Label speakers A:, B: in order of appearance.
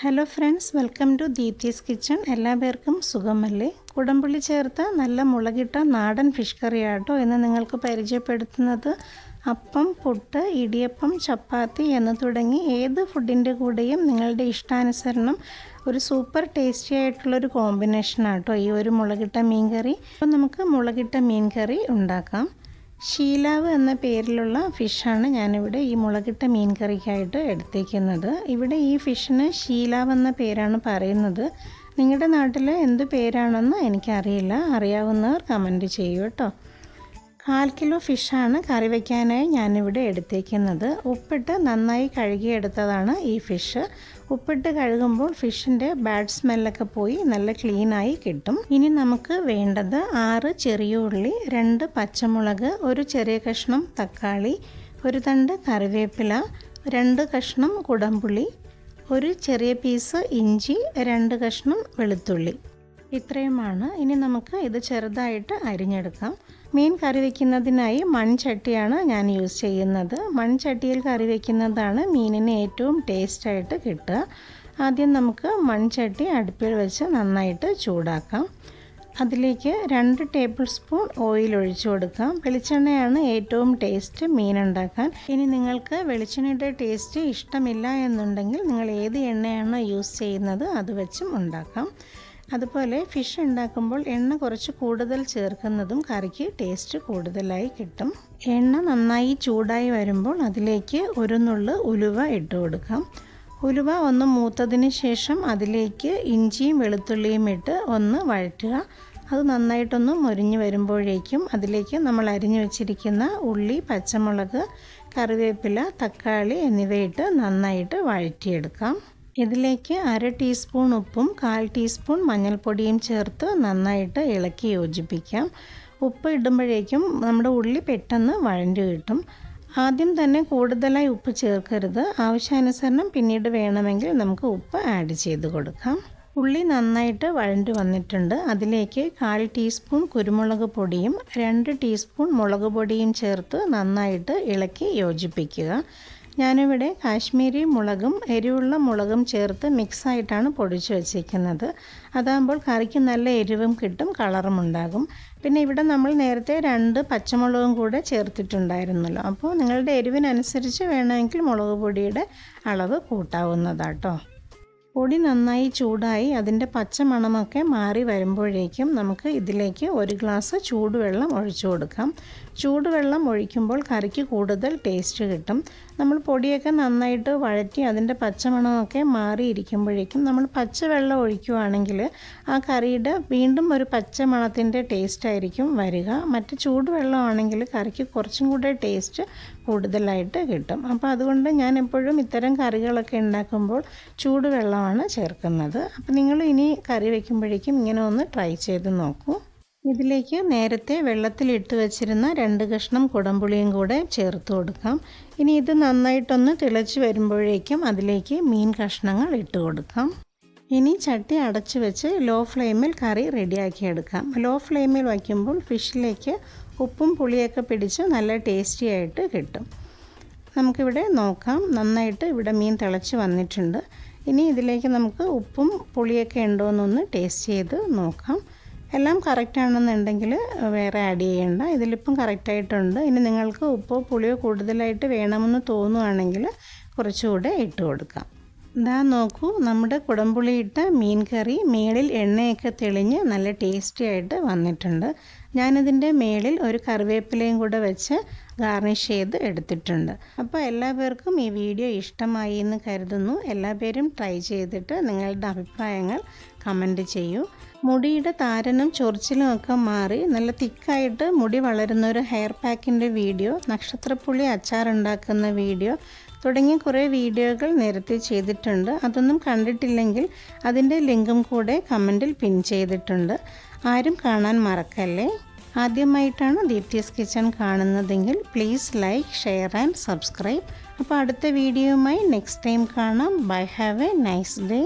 A: Hello friends welcome to Deepthi's kitchen എല്ലാ പേർക്കും സുഖമല്ലേ? കുടംപുള്ളി ചേർത്ത നല്ല മുളകിട്ട നാടൻ ഫിഷ് കറിയാട്ടോ എന്ന് നിങ്ങൾക്ക് പരിചയപ്പെടുത്തുന്നത്. അപ്പം പുട്ട് ഇടിയപ്പം ചപ്പാത്തി എന്ന് തുടങ്ങി ഏത് ഫുഡിന്റെ കൂടെയും നിങ്ങളുടെ ഇഷ്ടാനുസരണം ഒരു സൂപ്പർ ടേസ്റ്റി ആയിട്ടുള്ളൊരു കോമ്പിനേഷനാട്ടോ ഈ ഒരു മുളകിട്ട മീൻ കറി അപ്പോൾ നമുക്ക് മുളകിട്ട മീൻ കറി ഉണ്ടാക്കാം. ഷീലാവ് എന്ന പേരിലുള്ള ഫിഷാണ് ഞാനിവിടെ ഈ മുളകിട്ട മീൻ കറിക്കായിട്ട് എടുത്തേക്കുന്നത്. ഇവിടെ ഈ ഫിഷിന് ഷീലാവ് എന്ന പേരാണ് പറയുന്നത്. നിങ്ങളുടെ നാട്ടിൽ എന്ത് പേരാണെന്ന് എനിക്കറിയില്ല. അറിയാവുന്നവർ കമന്റ് ചെയ്യൂ കേട്ടോ. കാൽ കിലോ ഫിഷാണ് കറി വയ്ക്കാനായി ഞാനിവിടെ എടുത്തേക്കുന്നത്. ഉപ്പിട്ട് നന്നായി കഴുകിയെടുത്തതാണ് ഈ ഫിഷ്. ഉപ്പിട്ട് കഴുകുമ്പോൾ ഫിഷിന്റെ ബാഡ് സ്മെല്ലൊക്കെ പോയി നല്ല ക്ലീനായി കിട്ടും. ഇനി നമുക്ക് വേണ്ടത് ആറ് ചെറിയ ഉള്ളി രണ്ട് പച്ചമുളക് ഒരു ചെറിയ കഷ്ണം തക്കാളി ഒരു തണ്ട് കറിവേപ്പില രണ്ട് കഷ്ണം കുടംപുളി ഒരു ചെറിയ പീസ് ഇഞ്ചി രണ്ട് കഷ്ണം വെളുത്തുള്ളി. ഇത്രയുമാണ്. ഇനി നമുക്ക് ഇത് ചെറുതായിട്ട് അരിഞ്ഞെടുക്കാം. മീൻ കറി വയ്ക്കുന്നതിനായി മൺചട്ടിയാണ് ഞാൻ യൂസ് ചെയ്യുന്നത്. മൺചട്ടിയിൽ കറി വയ്ക്കുന്നതാണ് മീനിന് ഏറ്റവും ടേസ്റ്റായിട്ട് കിട്ടുക. ആദ്യം നമുക്ക് മൺചട്ടി അടുപ്പിൽ വെച്ച് നന്നായിട്ട് ചൂടാക്കാം. അതിലേക്ക് രണ്ട് ടേബിൾ സ്പൂൺ ഓയിൽ ഒഴിച്ചു കൊടുക്കാം. വെളിച്ചെണ്ണയാണ് ഏറ്റവും ടേസ്റ്റ് മീൻ ഉണ്ടാക്കാൻ ഇനി നിങ്ങൾക്ക് വെളിച്ചെണ്ണയുടെ ടേസ്റ്റ് ഇഷ്ടമില്ല എന്നുണ്ടെങ്കിൽ നിങ്ങൾ ഏത് എണ്ണയാണോ യൂസ് ചെയ്യുന്നത് അത് വെച്ചും ഉണ്ടാക്കാം. അതുപോലെ ഫിഷ് ഉണ്ടാക്കുമ്പോൾ എണ്ണ കുറച്ച് കൂടുതൽ ചേർക്കുന്നതും കറിക്ക് ടേസ്റ്റ് കൂടുതലായി കിട്ടും. എണ്ണ നന്നായി ചൂടായി വരുമ്പോൾ അതിലേക്ക് ഒരു നുള്ള് ഉലുവ ഇട്ട് കൊടുക്കാം. ഉലുവ ഒന്ന് മൂത്തതിന് ശേഷം അതിലേക്ക് ഇഞ്ചിയും വെളുത്തുള്ളിയും ഇട്ട് ഒന്ന് വഴറ്റുക. അത് നന്നായിട്ടൊന്ന് മുരിഞ്ഞു വരുമ്പോഴേക്കും അതിലേക്ക് നമ്മൾ അരിഞ്ഞു വെച്ചിരിക്കുന്ന ഉള്ളി പച്ചമുളക് കറിവേപ്പില തക്കാളി എന്നിവയിട്ട് നന്നായിട്ട് വഴറ്റിയെടുക്കാം. ഇതിലേക്ക് അര ടീസ്പൂൺ ഉപ്പും കാൽ ടീസ്പൂൺ മഞ്ഞൾപ്പൊടിയും ചേർത്ത് നന്നായിട്ട് ഇളക്കി യോജിപ്പിക്കാം. ഉപ്പ് ഇടുമ്പോഴേക്കും നമ്മുടെ ഉള്ളി പെട്ടെന്ന് വഴണ്ടി കിട്ടും. ആദ്യം തന്നെ കൂടുതലായി ഉപ്പ് ചേർക്കരുത്. ആവശ്യാനുസരണം പിന്നീട് വേണമെങ്കിൽ നമുക്ക് ഉപ്പ് ആഡ് ചെയ്ത് കൊടുക്കാം. ഉള്ളി നന്നായിട്ട് വഴണ്ടി വന്നിട്ടുണ്ട്. അതിലേക്ക് കാൽ ടീസ്പൂൺ കുരുമുളക് പൊടിയും രണ്ട് ടീസ്പൂൺ മുളക് പൊടിയും ചേർത്ത് നന്നായിട്ട് ഇളക്കി യോജിപ്പിക്കുക. ഞാനിവിടെ കാശ്മീരി മുളകും എരിവുള്ള മുളകും ചേർത്ത് മിക്സായിട്ടാണ് പൊടിച്ചു വച്ചിരിക്കുന്നത്. അതാകുമ്പോൾ കറിക്ക് നല്ല എരിവും കിട്ടും കളറും ഉണ്ടാകും. പിന്നെ ഇവിടെ നമ്മൾ നേരത്തെ രണ്ട് പച്ചമുളകും കൂടെ ചേർത്തിട്ടുണ്ടായിരുന്നല്ലോ. അപ്പോൾ നിങ്ങളുടെ എരിവിനനുസരിച്ച് വേണമെങ്കിൽ മുളക് പൊടിയുടെ അളവ് കൂട്ടാവുന്നതാട്ടോ. പൊടി നന്നായി ചൂടായി അതിന്റെ പച്ചമണമൊക്കെ മാറി വരുമ്പോഴേക്കും നമുക്ക് ഇതിലേക്ക് ഒരു ഗ്ലാസ് ചൂടുവെള്ളം ഒഴിച്ചു കൊടുക്കാം. ചൂടുവെള്ളം ഒഴിക്കുമ്പോൾ കറിക്ക് കൂടുതൽ ടേസ്റ്റ് കിട്ടും. നമ്മൾ പൊടിയൊക്കെ നന്നായിട്ട് വഴറ്റി അതിന്റെ പച്ചമണമൊക്കെ മാറിയിരിക്കുമ്പോഴേക്കും നമ്മൾ പച്ചവെള്ളം ഒഴിക്കുകയാണെങ്കിൽ ആ കറിയുടെ വീണ്ടും ഒരു പച്ചമണത്തിന്റെ ടേസ്റ്റ് ആയിരിക്കും വരിക. മറ്റ് ചൂടുവെള്ളമാണെങ്കിൽ കറിക്ക് കുറച്ചും കൂടെ ടേസ്റ്റ് കൂടുതലായിട്ട് കിട്ടും. അപ്പോൾ അതുകൊണ്ട് ഞാൻ എപ്പോഴും ഇത്തരം കറികളൊക്കെ ഉണ്ടാക്കുമ്പോൾ ചൂടുവെള്ളമാണ് ചേർക്കുന്നത്. അപ്പോൾ നിങ്ങൾ ഇനി കറി വയ്ക്കുമ്പോഴേക്കും ഇങ്ങനെ ഒന്ന് ട്രൈ ചെയ്ത് നോക്കൂ. ഇതിലേക്ക് നേരത്തെ വെള്ളത്തിലിട്ട് വെച്ചിരുന്ന രണ്ട് കഷ്ണം കുടംപുളിയും കൂടെ ചേർത്ത് കൊടുക്കാം. ഇനി ഇത് നന്നായിട്ടൊന്ന് തിളച്ച് വരുമ്പോഴേക്കും അതിലേക്ക് മീൻ കഷ്ണങ്ങൾ ഇട്ട് കൊടുക്കാം. ഇനി ചട്ടി അടച്ച് വെച്ച് ലോ ഫ്ലെയിമിൽ കറി റെഡിയാക്കി എടുക്കാം. ലോ ഫ്ലെയിമിൽ വയ്ക്കുമ്പോൾ ഫിഷിലേക്ക് ഉപ്പും പുളിയൊക്കെ പിടിച്ച് നല്ല ടേസ്റ്റി ആയിട്ട് കിട്ടും. നമുക്കിവിടെ നോക്കാം. നന്നായിട്ട് ഇവിടെ മീൻ തിളച്ച് വന്നിട്ടുണ്ട്. ഇനി ഇതിലേക്ക് നമുക്ക് ഉപ്പും പുളിയൊക്കെ ഉണ്ടോ എന്നൊന്ന് ടേസ്റ്റ് ചെയ്ത് നോക്കാം. എല്ലാം കറക്റ്റ് ആണെന്നുണ്ടെങ്കിൽ വേറെ ആഡ് ചെയ്യേണ്ട. ഇതിലിപ്പം കറക്റ്റായിട്ടുണ്ട് ഇനി നിങ്ങൾക്ക് ഉപ്പോ പുളിയോ കൂടുതലായിട്ട് വേണമെന്ന് തോന്നുകയാണെങ്കിൽ കുറച്ചുകൂടെ ഇട്ട് കൊടുക്കാം. ഇതാ നോക്കൂ നമ്മുടെ കുടംപുളിയിട്ട മീൻ കറി മേളിൽ എണ്ണയൊക്കെ തെളിഞ്ഞ് നല്ല ടേസ്റ്റി ആയിട്ട് വന്നിട്ടുണ്ട്. ഞാനിതിന്റെ മേളിൽ ഒരു കറിവേപ്പിലയും കൂടെ വെച്ച് ഗാർണിഷ് ചെയ്ത് എടുത്തിട്ടുണ്ട്. അപ്പോൾ എല്ലാ പേർക്കും ഈ വീഡിയോ ഇഷ്ടമായി എന്ന് കരുതുന്നു. എല്ലാ പേരും ട്രൈ ചെയ്തിട്ട് നിങ്ങളുടെ അഭിപ്രായങ്ങൾ കമന്റ് ചെയ്യൂ. മുടിയുടെ താരനും ചൊറിച്ചിലും ഒക്കെ മാറി നല്ല തിക്കായിട്ട് മുടി വളരുന്ന ഒരു ഹെയർ പാക്കിന്റെ വീഡിയോ നക്ഷത്രപ്പുള്ളി അച്ചാറുണ്ടാക്കുന്ന വീഡിയോ തുടങ്ങിയ കുറേ വീഡിയോകൾ നേരത്തെ ചെയ്തിട്ടുണ്ട്. അതൊന്നും കണ്ടിട്ടില്ലെങ്കിൽ അതിന്റെ ലിങ്കും കൂടെ കമന്റിൽ പിൻ ചെയ്തിട്ടുണ്ട്. ആരും കാണാൻ മറക്കല്ലേ? ആദ്യമായിട്ടാണ് ദീപ്തിസ് കിച്ചൺ കാണുന്നതെങ്കിൽ please like share and subscribe അപ്പോൾ അടുത്ത വീഡിയോയുമായി നെക്സ്റ്റ് ടൈം കാണാം. Bye have a nice day